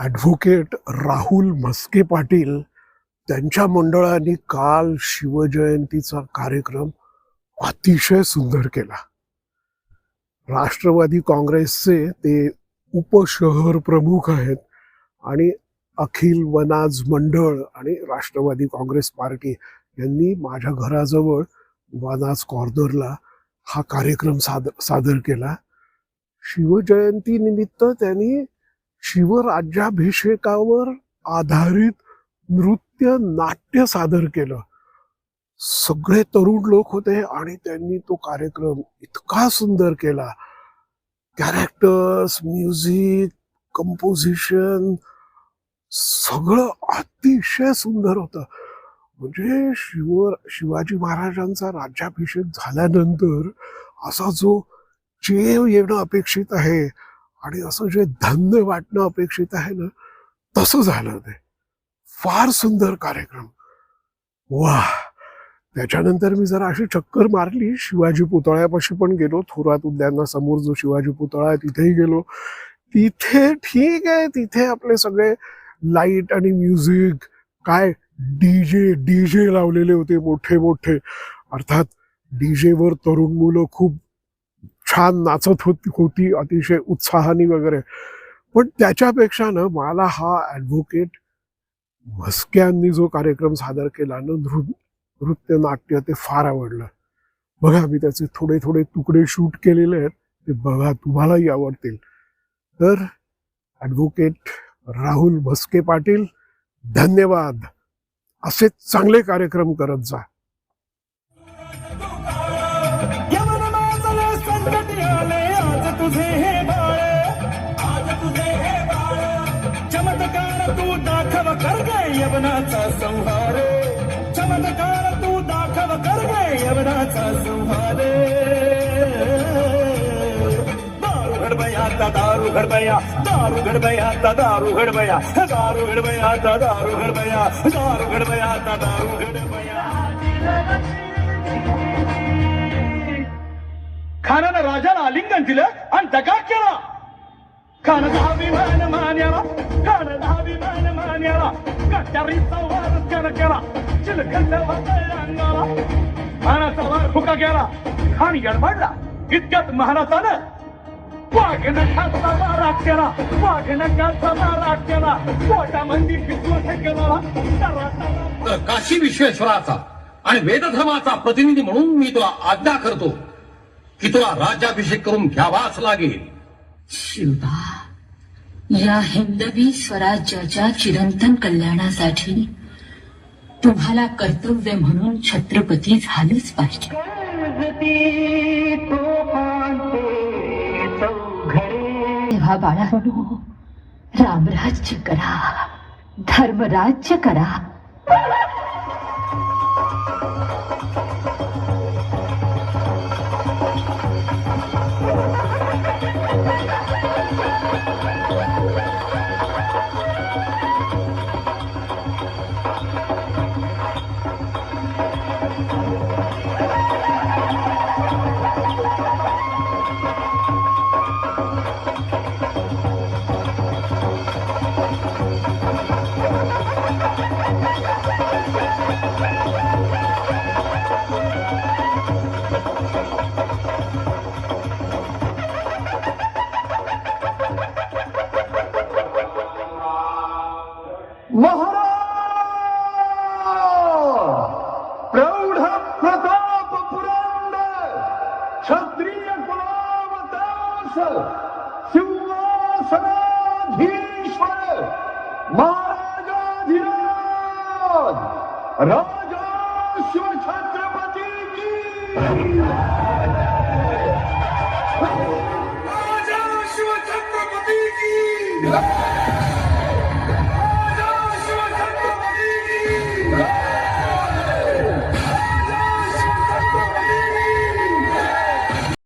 Advocate Rahul Mhaske Patil त्यांच्या मंडळाने काल शिवजयंतीचा कार्यक्रम अतिशय सुंदर केला. राष्ट्रवादी काँग्रेसचे ते उपशहर प्रमुख आहेत आणि अखिल वनाज मंडळ आणि राष्ट्रवादी काँग्रेस पार्टी यांनी माझ्या घराजवळ वनाज कॉर्नरला हा कार्यक्रम सादर सादर केला. शिवजयंती निमित्त त्यांनी शिवराज्याभिषेकावर आधारित नृत्य नाट्य सादर केलं. सगळे तरुण लोक होते आणि त्यांनी तो कार्यक्रम इतका सुंदर केला. कॅरेक्टर्स म्युझिक कंपोजिशन सगळं अतिशय सुंदर होतं. म्हणजे शिव शिवाजी महाराजांचा राज्याभिषेक झाल्यानंतर असा जो चेव येणं अपेक्षित आहे आणि असं जे धन्य वाटणं अपेक्षित आहे ना तसं झालं ते. फार सुंदर कार्यक्रम. वा त्याच्यानंतर मी जरा अशी चक्कर मारली. शिवाजी पुतळ्यापाशी पण गेलो. थोरात उद्याना समोर जो शिवाजी पुतळा आहे तिथेही गेलो. तिथे ठीक आहे तिथे आपले सगळे लाइट आणि म्युझिक काय डीजे डीजे लावलेले होते मोठे मोठे अर्थात डीजेवर तरुण मुलं खूप छान नाचत होती होती अतिशय उत्साहाने वगैरे. पण त्याच्यापेक्षा ना मला हा ॲडव्होकेट म्हस्क्यांनी जो कार्यक्रम सादर केला ना नृ नृत्य नाट्य ते फार आवडलं. बघा मी त्याचे थोडे थोडे तुकडे शूट केलेले आहेत ते बघा तुम्हालाही आवडतील. तर ॲडव्होकेट राहुल भस्के पाटील धन्यवाद. असे चांगले कार्यक्रम करत जा. तुझे हे बाळ आज तुझे है बाळ चमत्कार तू दाखव कर गए यवनाचा संहार। चमत्कार तू दाखव कर गए यवनाचा संहार। दारू घडबया दारू घडबया। आता दारू घडबया। दारू घडबया आता दारू घडबया। दारू घडबया आता दारू घडबया। खानानं राजाला आलिंगन दिलं आणि दगा केला. खान दहा विमान मान्याला खान दहा विमान मान्याला कट्यारीचा वार त्यानं केला. चिलखंड अंगाला. खानाचा वार फुका गेला. खान गडबडला. इतक्यात महाराजानं वाघनं खाचा मारा केला. वाघनं खाचा मारा केला. पोटामध्ये विश्वास केला काशी विश्वेश्वराचा आणि वेदधर्माचा प्रतिनिधी म्हणून मी तुला आज्ञा करतो. की तुला राज्याभिषेक करून घ्यावाच लागेल. शिवबा या हिंदवी स्वराज्याच्या चिरंतन कल्याणासाठी तुम्हाला कर्तव्य म्हणून छत्रपती झालंच पाहिजे. तेव्हा बाळांनो रामराज्य करा धर्मराज्य करा. Mom! राजा शिवछत्रपती की। राजा शिवछत्रपती की।